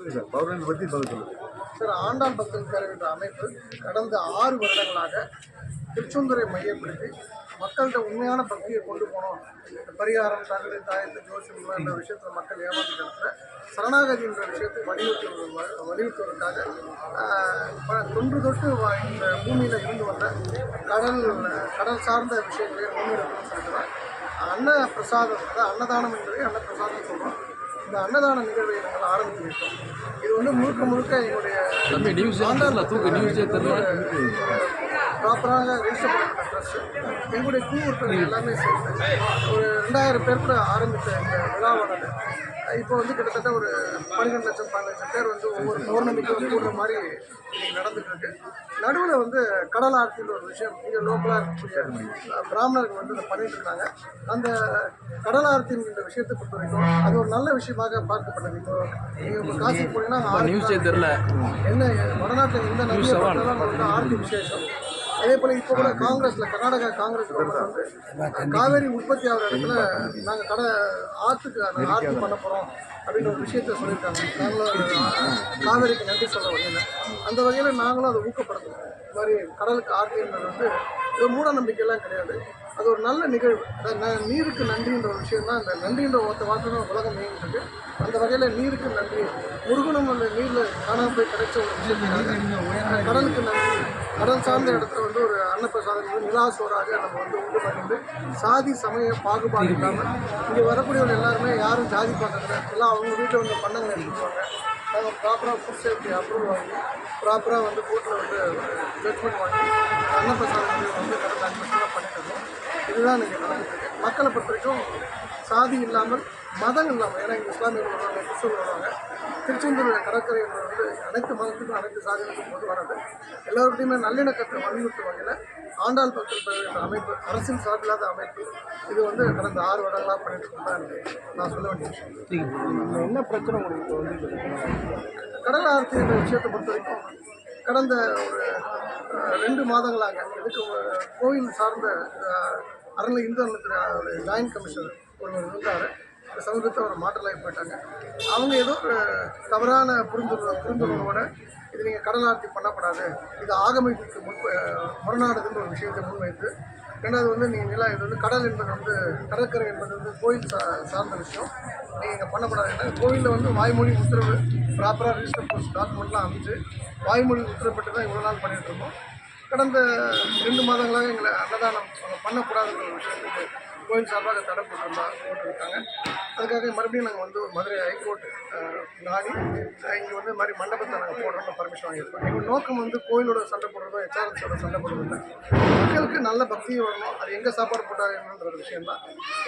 Sir. பௌர்ணமி பற்றி பதில் sir Andal பக்தன் பேரவை என்ற அமைப்பு கடந்த ஆறு வருடங்களாக திருச்செந்துரை மையப்படுத்தி மக்கள்கிட்ட உண்மையான பக்தியை கொண்டு போனோம். இந்த பரிகாரம் தகுதி தாயத்து ஜோசியம் என்ற விஷயத்தில் மக்கள் ஏமாந்து சரணாகதி என்ற விஷயத்தை வலியுறுத்துவது வலியுறுத்துவதற்காக தொன்று தொட்டு இந்த பூமியில் இருந்து வந்த கடல் கடல் சார்ந்த விஷயங்களை முன்னெடுக்கணும்னு சொல்லிக்கிறோம் அன்ன பிரசாதம் அதாவது அன்னதானம் என்பதை அன்னப்பிரசாதம் சொல்கிறோம் இந்த அன்னதான நிகழ்வை நாங்கள் ஆரம்பித்து இது வந்து முழுக்க முழுக்க எங்களுடைய ப்ராப்பராக ரெஜிஸ்டர் பண்ணப்பட்ட ட்ரெஸ் எங்களுடைய குழு எல்லாமே சேர்ந்து ஒரு ரெண்டாயிரம் பேர் கூட ஆரம்பித்த இந்த விழாவானது. இப்போ வந்து கிட்டத்தட்ட ஒரு பன்னிரெண்டு லட்சம் பன்னெண்டு லட்சம் பேர் வந்து ஒவ்வொரு பௌர்ணமிக்கும் கூடுற மாதிரி நடந்துட்டு இருக்கு நடுவில் வந்து கடல் ஆர்த்தின்ற ஒரு விஷயம் இங்கே லோக்கலாக இருக்கக்கூடிய பிராமணர்கள் வந்து இதை பண்ணிட்டு இருக்காங்க அந்த கடல் இந்த விஷயத்தை பொறுத்த வரைக்கும் அது ஒரு நல்ல விஷயமாக பார்க்கப்பட்டது. இப்போ நீங்கள் காசி போனீங்கன்னா என்ன வடநாட்டில் எந்த நதியை பார்த்தாலும் வந்து ஆர்த்தி விசேஷம். அதே போல இப்போ கூட காங்கிரஸ்ல கர்நாடகா காங்கிரஸ் காவேரி உற்பத்தி ஆகிற இடத்துல நாங்கள் கடை ஆற்றுக்கு ஆர்த்தி பண்ண போகிறோம் அப்படின்ற ஒரு விஷயத்த சொல்லியிருக்காங்க. நாங்களும் காவேரிக்கு நன்றி சொல்ல வகையில். அந்த வகையில் நாங்களும் அதை ஊக்கப்படுத்தணும் இந்த மாதிரி கடலுக்கு ஆர்த்தின்றது வந்து இது மூட நம்பிக்கையெல்லாம் கிடையாது. அது ஒரு நல்ல நிகழ்வு. நீருக்கு நன்றின்ற ஒரு விஷயம் தான். இந்த நன்றின்ற ஒருத்த வார்த்தை உலகம் இயங்கிட்டு அந்த வகையில் நீருக்கு நன்றி. முருகனும் அந்த நீரில் காணாம போய் கிடைச்ச ஒரு விஷயத்துக்காக கடலுக்கு நன்றி. கடல் சார்ந்த இடத்துல வந்து ஒரு அன்னப்பிரசாதம் வந்து நிலாசோராக நம்ம வந்து உண்டு பண்ணிட்டு சாதி சமய பாகுபாடு இல்லாமல் இங்கே வரக்கூடியவங்க எல்லாருமே யாரும் ஜாதி பார்க்கல எல்லாம் அவங்க வீட்டில் வந்து பண்ணங்க எடுத்துக்குவாங்க. அவங்க ப்ராப்பராக ஃபுட் சேஃப்டி அப்ரூவல் வாங்கி ப்ராப்பராக வந்து கோர்ட்டில் வந்து ஜட்மெண்ட் வாங்கி அன்னப்பிரசாதம் வந்து கடந்த அஞ்சு வருஷமாக பண்ணிட்டு இருக்கோம் இதுதான் நீங்கள் மக்களை பொறுத்த வரைக்கும் சாதி இல்லாமல் மதம் இல்லாமல் ஏன்னா இங்கே இஸ்லாமியர்கள் வருவாங்க கிறிஸ்துவர்கள் வருவாங்க. திருச்செந்தூர் கடற்கரை வந்து அனைத்து மதத்துக்கும் அனைத்து சாதிகளுக்கும் போது வராது எல்லோருக்கிட்டையுமே நல்லிணக்கத்தை வலியுறுத்தும் வகையில் ஆண்டாள் பக்தர் பேரவை என்ற அமைப்பு அரசின் சார்பில்லாத அமைப்பு. இது வந்து கடந்த ஆறு வருடங்களாக பண்ணிட்டு எனக்கு நான் சொல்ல வேண்டிய விஷயம். என்ன பிரச்சனை உங்களுக்கு வந்து கடல் ஆர்த்தி என்ற விஷயத்தை பொறுத்த வரைக்கும் கடந்த ஒரு ரெண்டு மாதங்களாக இதுக்கு கோயில் சார்ந்த அறநிலை இந்து அறநிலையத்துறை ஒரு ஜாயின்ட் கமிஷனர் ஒருவர் இருந்தார். சமீபத்தில் ஒரு மாற்றலாகி போயிட்டாங்க. அவங்க ஏதோ ஒரு தவறான புரிந்துணர்வு புரிந்துணர்வோட இது நீங்கள் கடல் ஆர்த்தி பண்ணக்கூடாது இது ஆகமைக்கு முன்பு முரணாடுதுன்ற ஒரு விஷயத்தை முன்வைத்து ரெண்டாவது வந்து நீங்கள் நிலா இது வந்து கடல் என்பது வந்து கடற்கரை என்பது வந்து கோயில் சா சார்ந்த விஷயம். நீங்கள் இங்கே பண்ணக்கூடாது ஏன்னா கோயிலில் வந்து வாய்மொழி உத்தரவு ப்ராப்பராக ரிஜிஸ்டர் போஸ்ட் டாக்குமெண்ட்லாம் அமைச்சு வாய்மொழி உத்தரப்பட்டு தான் இவ்வளோ நாள் பண்ணிட்டு இருக்கோம். கடந்த ரெண்டு மாதங்களாக எங்களை அன்னதானம் பண்ணக்கூடாதுன்ற ஒரு விஷயத்துக்கு கோயில் சார்பாக தடை போட்டிருந்தா போட்டிருக்காங்க. அதுக்காக மறுபடியும் நாங்கள் வந்து மதுரை ஹைகோர்ட் நாடி இங்கே வந்து மாதிரி மண்டபத்தை நாங்கள் போடுறோம்னு பர்மிஷன் வாங்கியிருக்கோம். எங்கள் நோக்கம் வந்து கோயிலோட சண்டை போடுறதோ எச்ஆர்எஸோட சண்டை போடுறது இல்லை. மக்களுக்கு நல்ல பக்தியை வரணும். அது எங்கே சாப்பாடு போட்டாங்கன்ற ஒரு விஷயம் தான்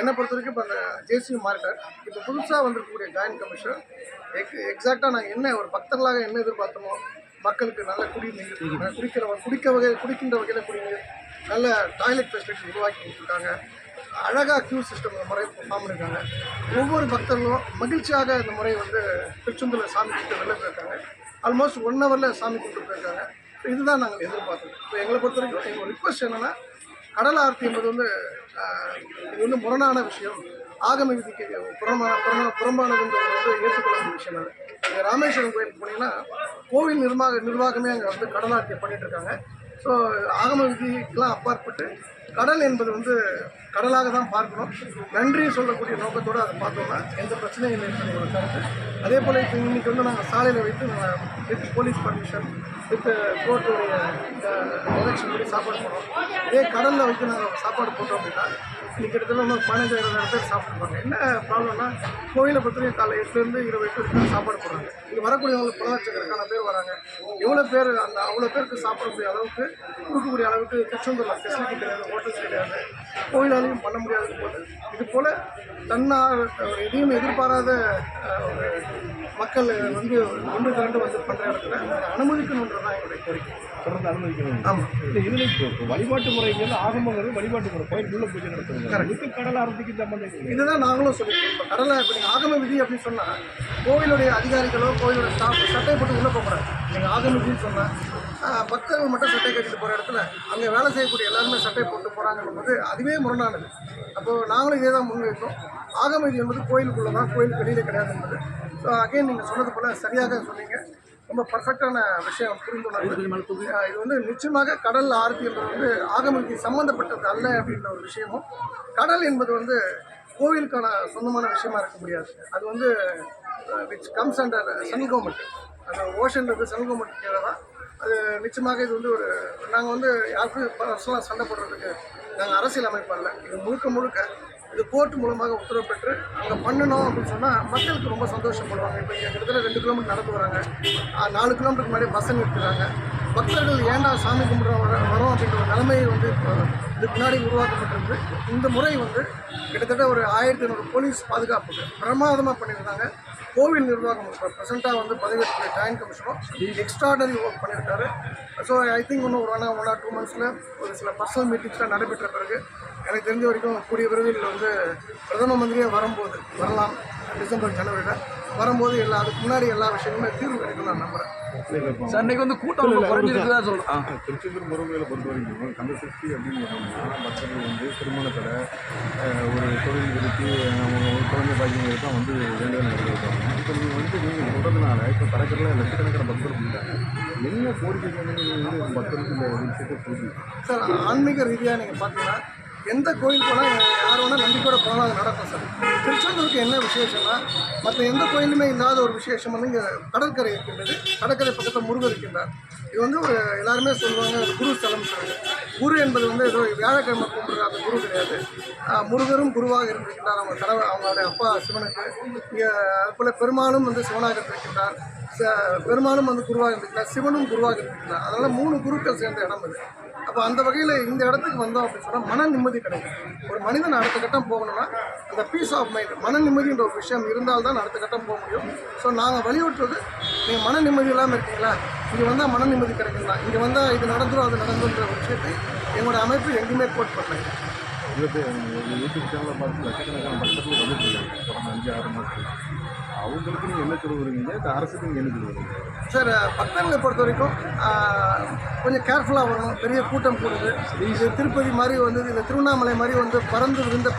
என்னை பொறுத்த வரைக்கும் இப்போ அந்த ஜேசி மார்க்கர் இப்போ புதுசாக வந்திருக்கக்கூடிய ஜாயின்ட் கமிஷனர் எக் எக்ஸாக்டாக நாங்கள் என்ன ஒரு பக்தர்களாக என்ன எதிர்பார்த்தோமோ மக்களுக்கு நல்ல குடிநீர் குடிக்கிற குடிக்க வகையில் குடிக்கின்ற வகையில் குடிநீர் நல்ல டாய்லெட் ஃபெசிலிட்டி உருவாக்கி கொடுத்துருக்காங்க. அழகாக க்யூ சிஸ்டம் இந்த முறை ஃபார்ம் பண்ணியிருக்காங்க ஒவ்வொரு பக்தர்களும் மகிழ்ச்சியாக இந்த முறை வந்து திருச்செந்தூரில் சாமி கும்பிட்டு வெளில போயிருக்காங்க. ஆல்மோஸ்ட் ஒன் ஹவரில் சாமி கும்பிட்டு போயிருக்காங்க. இதுதான் நாங்கள் எதிர்பார்த்தோம் இப்போ எங்களை பொறுத்த வரைக்கும் எங்கள் ரிக்வஸ்ட் என்னென்னா கடல் ஆர்த்தி என்பது வந்து இது வந்து முரணான விஷயம். ஆகம விதிக்கு புறமான புறமா புறம்பானதுன்றது வந்து ஏற்றுக்கொள்ள வேண்டிய விஷயம் அது. ராமேஸ்வரம் கோயிலுக்கு போனீங்கன்னா கோவில் நிர்வாக நிர்வாகமே அங்கே வந்து கடல் ஆர்த்தி பண்ணிட்டு இருக்காங்க. ஸோ ஆகம விதிக்கெல்லாம் அப்பாற்பட்டு கடல் என்பது வந்து கடலாக தான் பார்க்கணும். நன்றி சொல்லக்கூடிய நோக்கத்தோடு அதை பார்த்தோம்னா எந்த பிரச்சனையும் இல்லை ஒரு கருத்து அதே போல் இப்போ இன்னைக்கு வந்து நாங்கள் சாலையில் வைத்து நாங்கள் வித் போலீஸ் பர்மிஷன் வித் கோர்ட்டுடைய எலெக்ஷன் படி சாப்பாடு போடுறோம். இதே கடலில் வைத்து நாங்கள் சாப்பாடு போட்டோம் அப்படின்னா இன்னைக்கு கிட்டத்தட்ட நம்ம பதினஞ்சு இருபதாயிரம் பேர் சாப்பிட்டுருப்பாங்க என்ன ப்ராப்ளம்னா கோயிலை பொறுத்தவரைக்கும் காலை எட்டுலேருந்து இருபது எட்டு வரைக்கும் சாப்பாடு போடுறாங்க. இங்கே வரக்கூடியவங்களுக்கு பல லட்சக்கணக்கான பேர் வராங்க. எவ்வளோ பேர் அந்த அவ்வளோ பேருக்கு சாப்பிடக்கூடிய அளவுக்கு கொடுக்கக்கூடிய அளவுக்கு திருச்செந்தூரில் ஃபெசிலிட்டி கிடையாது ஹோட்டல்ஸ் கிடையாது. கோயிலாலையும் பண்ண முடியாத போது இது போல் தன்னார் எதையும் எதிர்பாராத ஒரு மக்கள் வந்து ஒன்று திரண்டு வந்து பண்ணுற இடத்துல அதை அனுமதிக்கணுன்றது தான் என்னுடைய கோரிக்கை. தொடர்ந்து அனுமதிக்கணும் ஆமாம் இல்லை இதில் இப்போ வழிபாட்டு முறைங்கிறது ஆகமங்கிறது வழிபாட்டு முறை. கோயிலுக்குள்ள பூஜை நடத்துவாங்க இதுக்கு கடல் ஆரம்பிக்கு சம்பந்தம். இதுதான் நாங்களும் சொல்லியிருக்கோம் இப்போ கடலை இப்போ நீங்கள் ஆகம விதி அப்படின்னு சொன்னால் கோவிலுடைய அதிகாரிகளோ கோவிலோட ஸ்டாஃப் சட்டை போட்டு உள்ளே போகக்கூடாது நீங்கள் ஆகம விதின்னு சொன்னால் பக்தர்கள் மட்டும் சட்டை கட்டிட்டு போகிற இடத்துல அங்கே வேலை செய்யக்கூடிய எல்லாருமே சட்டை போட்டு போகிறாங்கன்னும் போது அதுவே முரணானது. அப்போது நாங்களும் இதே தான் முன்வைத்தோம். ஆகம விதி என்பது கோயிலுக்குள்ளே தான் கோயிலுக்கு வெளியில் கிடையாது என்பது ஸோ அகைன் அகைன் நீங்கள் சொன்னது போல் சரியாக சொன்னீங்க. ரொம்ப பர்ஃபெக்டான விஷயம் புரிந்துணர்வு இது வந்து நிச்சயமாக கடல் ஆர்த்தி என்பது வந்து ஆகமத்துக்கு சம்பந்தப்பட்டது அல்ல அப்படின்ற ஒரு விஷயமும் கடல் என்பது வந்து கோவிலுக்கான சொந்தமான விஷயமா இருக்க முடியாது. அது வந்து which comes under central government அந்த ஓஷன்றது சென்ட்ரல் கவர்மெண்ட் கீழே தான். அது நிச்சயமாக இது வந்து ஒரு நாங்கள் வந்து யாருக்கும் பர்சனலாக சண்டை போடுறதுக்கு நாங்கள் அரசியல் அமைப்பு அல்ல. இது முழுக்க முழுக்க இது கோர்ட் மூலமாக உத்தரவு பெற்று அங்கே பண்ணணும் அப்படின்னு சொன்னால் மக்களுக்கு ரொம்ப சந்தோஷப்படுவாங்க. இப்போ எங்கள் கிட்டத்தட்ட ரெண்டு கிலோமீட்டர் நடந்து வராங்க. நாலு கிலோமீட்டருக்கு முன்னாடி பஸ் நிறுத்துறாங்க பக்தர்கள் ஏன்டா சாமி கும்பிட வர வரோம் அப்படின்ற ஒரு நிலைமை வந்து இப்போ இதுக்கு முன்னாடி உருவாக்கப்பட்டிருந்து இந்த முறை வந்து கிட்டத்தட்ட ஒரு ஆயிரத்தி ஐநூறு போலீஸ் பாதுகாப்பு பிரமாதமாக பண்ணியிருந்தாங்க. கோவில் நிர்வாகம் இப்போ ப்ரெசென்ட்டாக வந்து பதவியேற்ற ஜாயின்ட் கமிஷனும் எக்ஸ்ட்ராடனரி ஒர்க் பண்ணியிருக்காரு. ஸோ ஐ திங்க் இன்னும் ஒரு ஒன் ஒன் ஆர் டூ மந்த்ஸில் ஒரு சில பர்சனல் மீட்டிங்ஸ்லாம் நடைபெற்ற பிறகு எனக்கு தெரிஞ்ச வரைக்கும் கூடிய விரைவில் வந்து பிரதம மந்திரியே வரும்போது வரலாம். டிசம்பர் ஜனவரியில் வரும்போது எல்லா அதுக்கு முன்னாடி எல்லா விஷயங்களுமே தீர்வு கிடைக்கும் நான் நம்புகிறேன் சார் இன்னைக்கு வந்து கூட்டம் குறைஞ்சிருக்குதா சொல்றேன் திருச்செந்தூர் முருகையில் பொறுத்த வரைக்கும் கந்த சஷ்டி அப்படின்னு சொன்னோம்னா பக்தர்கள் வந்து திருமணத்தில் ஒரு தொழில் விருத்தி குழந்தை பாக்கியங்களுக்கு தான் வந்து வேண்டுதல் நிறைவேற்றுவாங்க இப்போ நீங்கள் வந்து நீங்கள் சொல்கிறதுனால இப்போ கடற்கரையில் லட்சக்கணக்கான பக்தர்கள் இருக்காங்க. என்ன கோரிக்கை வந்து பக்தர்களுக்கு இந்த விஷயத்தை சார் ஆன்மீக ரீதியாக நீங்கள் பார்த்தீங்கன்னா எந்த கோயில் போனால் யார் வேணால் நம்பிக்கையோட போனால் அது நடக்கும் சார். திருச்செந்தூருக்கு என்ன விசேஷம்னா மற்ற எந்த கோயிலுமே இல்லாத ஒரு விசேஷம் வந்து இங்கே கடற்கரை இருக்கின்றது. கடற்கரை பக்கத்தில் முருகர் இருக்கின்றார். இது வந்து ஒரு எல்லாருமே சொல்லுவாங்க குரு ஸ்தலம் சொல்லுவாங்க குரு என்பது வந்து ஏதோ வியாழக்கிழமை கும்பிட்ற அந்த குரு கிடையாது. முருகரும் குருவாக இருந்திருக்கின்றார். அவங்க கடவுள் அவங்களுடைய அப்பா சிவனுக்கு. இங்கே அதுபோல் பெருமாளும் வந்து சிவனாக இருந்திருக்கின்றார். ச- வந்து குருவாக இருந்துக்கலாம் சிவனும் குருவாக இருந்துக்கலாம் அதனால் மூணு குருக்கள் சேர்ந்த இடம் இது அப்போ அந்த வகையில் இந்த இடத்துக்கு வந்தோம் அப்படின்னு சொன்னால் மன நிம்மதி கிடைக்கும். ஒரு மனிதன் அடுத்த கட்டம் போகணும்னா அந்த பீஸ் ஆஃப் மைண்ட் மன நிம்மதின்ற ஒரு விஷயம் இருந்தால் தான் அடுத்த கட்டம் போக முடியும். ஸோ நாங்கள் வலியுறுத்துவது நீங்கள் மன நிம்மதி இல்லாமல் இருக்கீங்களா? இங்கே வந்தால் மன நிம்மதி கிடைக்குங்களா? இங்கே வந்தால் இது நடந்துடும் அது நடந்துன்ற ஒரு விஷயத்தை எங்களோட அமைப்பு எங்கேயுமே கோட் பண்ணல. இருபத்தி யூடியூப் சேனலில் பார்த்து லட்சக்கணக்கான பக்தர்கள் வந்துட்டு இருக்காங்க கடந்த அஞ்சு ஆறு மாதத்துக்கு அவங்களுக்கு நீங்கள் என்ன சொல்லுவீங்க இந்த அரசுக்கு நீங்கள் என்ன சொல்லுவீங்க சார் பக்தர்களை பொறுத்த வரைக்கும் கொஞ்சம் கேர்ஃபுல்லாக வரணும் பெரிய கூட்டம் கூடுது இது திருப்பதி மாதிரி வந்து இல்லை திருவண்ணாமலை மாதிரி வந்து பறந்து விழுந்த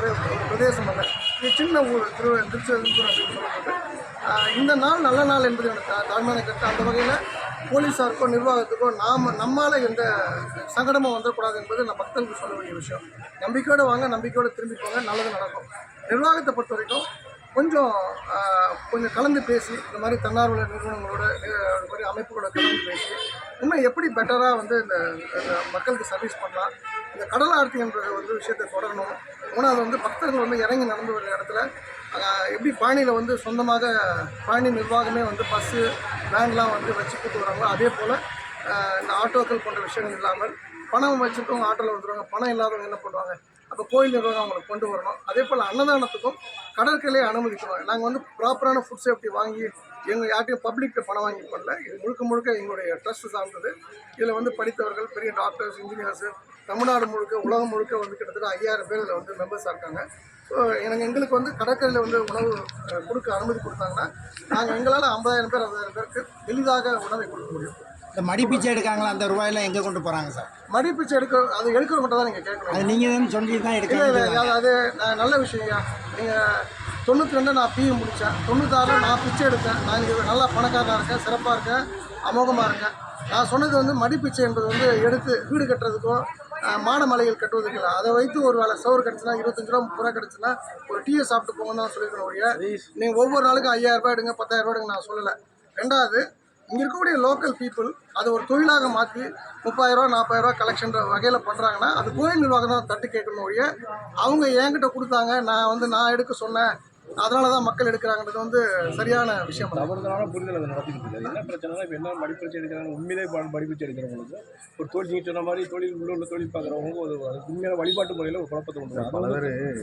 பிரதேசம் அல்ல இது சின்ன ஊர் திரு திருச்செந்தூர் அப்படின்னு இந்த நாள் நல்ல நாள் என்பது எனக்கு தா- தாழ்மையான கருத்து அந்த வகையில் போலீஸாருக்கோ நிர்வாகத்துக்கோ நாம் நம்மால் எந்த சங்கடமும் வந்துடக்கூடாது என்பது நான் பக்தர்களுக்கு சொல்ல வேண்டிய விஷயம். நம்பிக்கையோடு வாங்க நம்பிக்கையோடு திரும்பி போங்க நல்லது நடக்கும். நிர்வாகத்தை பொறுத்த வரைக்கும் கொஞ்சம் கொஞ்சம் கலந்து பேசி இந்த மாதிரி தன்னார்வல நிறுவனங்களோட இந்த மாதிரி அமைப்புகளோட கலந்து பேசி இன்னும் எப்படி பெட்டராக வந்து இந்த மக்களுக்கு சர்வீஸ் பண்ணலாம் இந்த கடல் ஆர்த்தி என்ற வந்து விஷயத்தை தொடரணும். ஆனால் அது வந்து பக்தர்கள் வந்து இறங்கி நடந்து வர இடத்துல எப்படி பழனியில் வந்து சொந்தமாக பழனி நிர்வாகமே வந்து பஸ்ஸு வேன்லாம் வந்து வச்சு கூட்டு வராங்களோ அதே போல் இந்த ஆட்டோக்கள் போன்ற விஷயங்கள் இல்லாமல் பணம் வச்சுருக்கவங்க ஆட்டோவில் வந்துடுவாங்க பணம் இல்லாதவங்க என்ன பண்ணுவாங்க? அந்த கோயில் நிர்வாகம் அவங்களுக்கு கொண்டு வரணும். அதே போல் அன்னதானத்துக்கும் கடற்கரையை அனுமதிக்கணும். நாங்கள் வந்து ப்ராப்பரான ஃபுட் சேஃப்டி வாங்கி எங்கள் யார்ட்டையும் பப்ளிக்கிட்ட பணம் வாங்கி பண்ணல. இது முழுக்க முழுக்க எங்களுடைய ட்ரஸ்ட் சார்ந்தது. இதில் வந்து படித்தவர்கள் பெரிய டாக்டர்ஸ் இன்ஜினியர்ஸு தமிழ்நாடு முழுக்க உலகம் முழுக்க வந்து கிட்டத்தட்ட ஐயாயிரம் பேர் இதில் வந்து மெம்பர்ஸாக இருக்காங்க. ஸோ எனக்கு எங்களுக்கு வந்து கடற்கரையில் வந்து உணவு கொடுக்க அனுமதி கொடுத்தாங்கன்னா நாங்கள் எங்களால் ஐம்பதாயிரம் பேர் அறுபதாயிரம் பேருக்கு எளிதாக உணவை கொடுக்க முடியும். இந்த மடி பிச்சை எடுக்காங்களா அந்த ரூபாயெல்லாம் எங்கே கொண்டு போகிறாங்க சார்? மடி பிச்சை எடுக்க அது எடுக்கிறவங்கள்ட்ட தான் நீங்கள் கேட்கணும். அது நீங்கள் சொல்லி தான் எடுக்க அது நான் நல்ல விஷயம்யா நீங்கள் தொண்ணூற்றி ரெண்டு நான் பிஇ முடித்தேன் தொண்ணூத்தாறில் நான் பிச்சை எடுத்தேன். நான் இங்கே நல்லா பணக்காரனாக இருக்கேன் சிறப்பாக இருக்கேன் அமோகமாக இருக்கேன். நான் சொன்னது வந்து மடிப்பிச்சை என்பது வந்து எடுத்து வீடு கட்டுறதுக்கோ அஹ், மாட மலைகள் கட்டுவதுக்கு இல்லை. அதை வைத்து ஒரு வேலை சோறு கிடச்சுன்னா இருபத்தஞ்சு ரூபா முப்பது ரூபா கிடச்சுன்னா ஒரு டீயை சாப்பிட்டு போங்கன்னு தான் சொல்லியிருக்கணும் நீங்கள் ஒவ்வொரு நாளுக்கும் ஐயாயிரம் ரூபாய் எடுங்க பத்தாயிரம் ரூபாய் எடுங்க நான் சொல்லலை. ரெண்டாவது இங்கே இருக்கக்கூடிய லோக்கல் பீப்புள் அதை ஒரு தொழிலாக மாற்றி முப்பதாயிரரூவா நாற்பதாயிரரூவா கலெக்ஷன் வகையில் பண்ணுறாங்கன்னா அது கோயில் நிர்வாகம் தான் தட்டு கேட்கணும் ஒழிய அவங்க என்கிட்ட கொடுத்தாங்க நான் வந்து நான் எடுக்க சொன்னேன் அதனால தான் மக்கள் எடுக்கிறாங்கன்றது வந்து சரியான விஷயம். தவறுதலான புரிதல் அதை நடத்திக்கிட்டு என்ன பிரச்சனைனா இப்போ என்ன மடிப்பிச்சை எடுக்கிறாங்க? உண்மையிலே ப- மடிப்பிச்சை எடுக்கிறவங்களுக்கு ஒரு தொழில் சொன்ன மாதிரி தொழில் உள்ள உள்ள தொழில் பார்க்குறவங்க ஒரு அது உண்மையான வழிபாட்டு முறையில் ஒரு குழப்பத்தை கொண்டு பேர்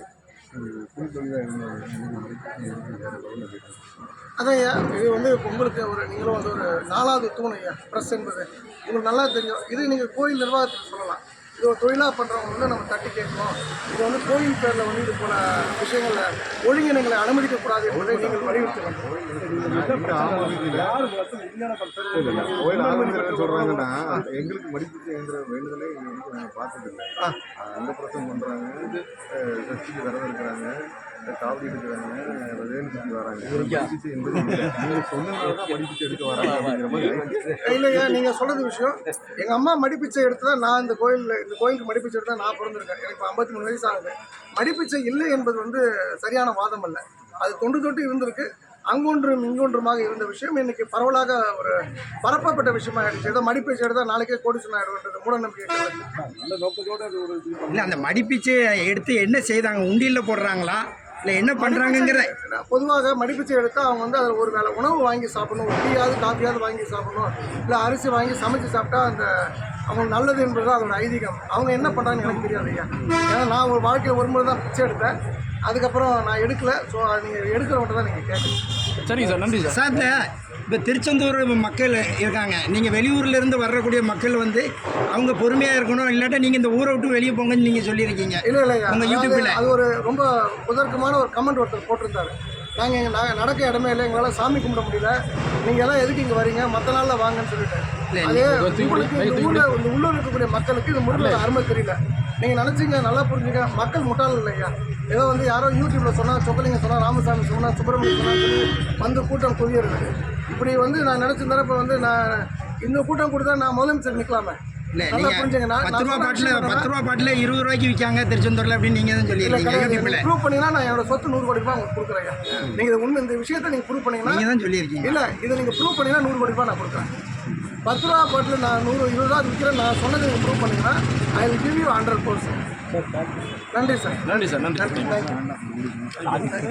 அதான் ஐயா இது வந்து உங்களுக்கு ஒரு நீங்களும் வந்து ஒரு நாலாவது தூண் ஐயா ப்ரெஸ் என்பது. உங்களுக்கு நல்லா தெரியும். இது நீங்கள் கோயில் நிர்வாகத்துக்கு சொல்லலாம். இது ஒரு தொழிலாக பண்ணுறவங்க வந்து நம்ம தட்டி கேட்கணும். இது வந்து கோயில் பேரில் வந்து இது போல விஷயங்களை ஒழுங்கினங்களை அனுமதிக்கக்கூடாது என்பதை நீங்கள் வலியுறுத்த வேண்டும் சொல்றாங்கன்னா எங்களுக்கு மடிப்பிச்சுங்கிற வேண்டுதலே எங்க வீட்டுல நாங்க பார்த்தது இல்லை ஆ. அந்த பிரச்சனை பண்றாங்க. சஷ்டிக்கு விரதம் இருக்கிறாங்க. காவடி எடுக்கிறாங்க. வராங்க. ஒரு படிப்பிச்சு என்பது இல்லை. நீங்கள் சொன்னதுனால தான் படிப்பிச்சு எடுக்க வராங்க அப்படிங்கிற மாதிரி. இல்லையா நீங்கள் சொல்கிறது விஷயம். எங்கள் அம்மா மடிப்பிச்சை எடுத்து தான் நான் இந்த கோயிலில் இந்த கோயிலுக்கு மடிப்பிச்சை எடுத்து தான் நான் பிறந்திருக்கேன். எனக்கு இப்போ ஐம்பத்தி மூணு வயசு ஆகுது. மடிப்பிச்சை இல்லை என்பது வந்து சரியான வாதம் அல்ல. அது தொண்டு தொட்டு இருந்திருக்கு. அங்கொன்றும் இங்கொன்றுமாக இருந்த விஷயம். இன்னைக்கு பரவலாக ஒரு பரப்பப்பட்ட விஷயமா ஆயிடுச்சு. ஏதோ மடிப்பிச்சை எடுத்தால் நாளைக்கே கோடிசன் ஆயிடும்ன்றது மூட நம்பிக்கை கிடையாது. நல்ல நோக்கத்தோட அது ஒரு இது இல்லை அந்த மடிப்பிச்சை எடுத்து என்ன செய்தாங்க? உண்டியலில் போடுறாங்களா? இல்லை என்ன பண்ணுறாங்கங்கிற பொதுவாக மடிப்பிச்சை எடுத்தால் அவங்க வந்து அதில் ஒரு வேளை உணவு வாங்கி சாப்பிடணும். டீயாவது காஃபியாவது வாங்கி சாப்பிடணும். இல்லை அரிசி வாங்கி சமைச்சு சாப்பிட்டா அந்த அவங்களுக்கு நல்லது என்பது தான் அதோட ஐதீகம். அவங்க என்ன பண்ணுறாங்கன்னு எனக்கு தெரியாது ஐயா. ஏன்னா நான் ஒரு வாழ்க்கையில் ஒரு முறை தான் பிச்சை எடுத்தேன். அதுக்கப்புறம் நான் எடுக்கல. ஸோ நீங்கள் எடுக்கிறவங்க தான் நீங்கள் கேட்கணும் சரிங்க சார் நன்றி சார். சார் இந்த இப்போ திருச்செந்தூர் மக்கள் இருக்காங்க. நீங்கள் வெளியூர்ல இருந்து வரக்கூடிய மக்கள் வந்து அவங்க பொறுமையாக இருக்கணும். இல்லாட்டா நீங்கள் இந்த ஊரை விட்டு வெளியே போங்கன்னு நீங்கள் சொல்லியிருக்கீங்க. இல்லை இல்லை ஐயா உங்க அதாவது யூடியூப்ல. அது ஒரு ரொம்ப புதர்க்கமான ஒரு கமெண்ட் ஒருத்தர் போட்டிருந்தாரு. நாங்கள் எங்கள் நாங்கள் நடக்க இடமே இல்லை. எங்களால் சாமி கும்பிட முடியல. நீங்கள் எல்லாம் எதுக்கு இங்கே வரீங்க? மற்ற நாளில் வாங்கன்னு சொல்லிட்டேன் அதே உங்களுக்கு இந்த ஊரில் இந்த உள்ளூர் இருக்கக்கூடிய மக்களுக்கு இது முருகனோட அருமை தெரியல. நீங்கள் நினச்சிங்க நல்லா புரிஞ்சுங்க. மக்கள் முட்டாள் இல்லையா ஏதோ வந்து யாரோ யூடியூப்பில் சொன்னால் சொக்கலிங்க சொன்னால் ராமசாமி சொன்னால் சுப்பிரமணியம் சொன்னால் சொல்லி வந்து கூட்டம் குவியறது. இப்படி வந்து நான் நினச்சிருந்தேன் இப்போ வந்து நான் இந்த கூட்டம் கொடுத்தா நான் முதலமைச்சர் நிற்கலாமே நீங்கள் பத்து ரூபா பாட்டில் பத்து ரூபா பாட்டில் இருபது ரூபாய்க்கு விற்காங்க திருச்செந்தூரில் அப்படின்னு நீங்கள் தான் சொல்லியிருக்கீங்க. ப்ரூவ் நான் என்னோட சொத்து நூறு கோடி ரூபாய் உங்களுக்கு கொடுக்குறேன் ஐயா. நீங்க இது உண்மை இந்த விஷயத்தை நீங்க ப்ரூவ் பண்ணீங்கன்னா நீங்கள் தான் சொல்லியிருக்கீங்க. இல்ல இதை நீங்க ப்ரூவ் பண்ணீங்கன்னா நூறு கோடி ரூபாய் நான் கொடுக்குறேன். பத்து ரூபா பாட்டில் நான் நூறு இருபது ரூபா விற்கிறேன் நான் சொன்னதை நீங்கள் ப்ரூவ் பண்ணீங்கன்னா I will give you hundred percent நன்றி சார் நன்றி சார் நன்றி நன்றி. Thank you